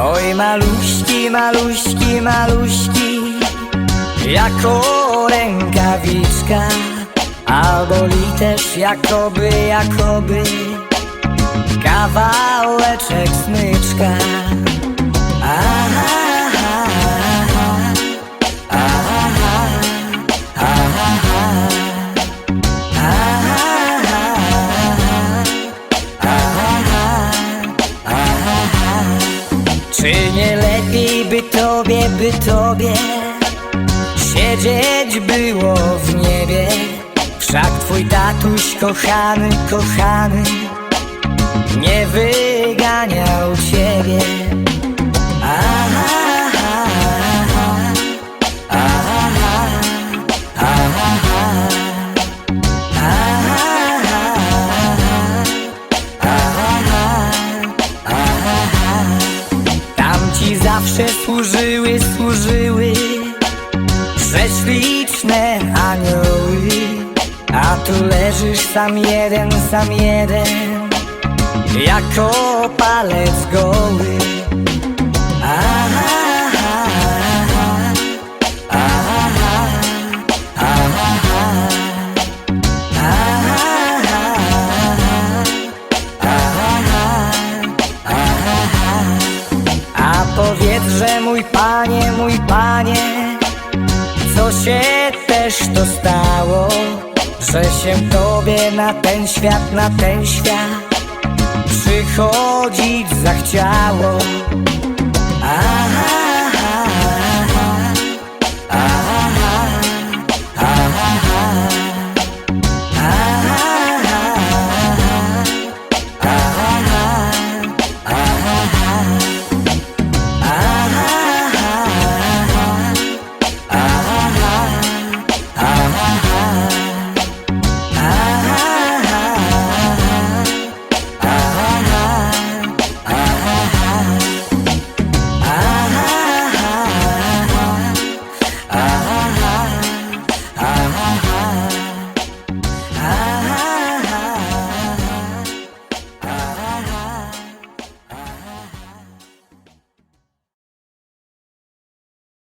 Oj maluśki, maluśki, maluśki Jako rękawiczka Albo też jakoby, jakoby Kawałeczek smyczka by tobie, by tobie Siedzieć było w niebie. Wszak twój tatuś kochany, kochany Nie wyganiał zawsze służyły, służyły. Prześliczne anioły A tu leżysz sam jeden, sam jeden. Jako palec goły panie, mój panie. Co się też to stało Że się tobie na ten świat, na ten świat Przychodzić zachciało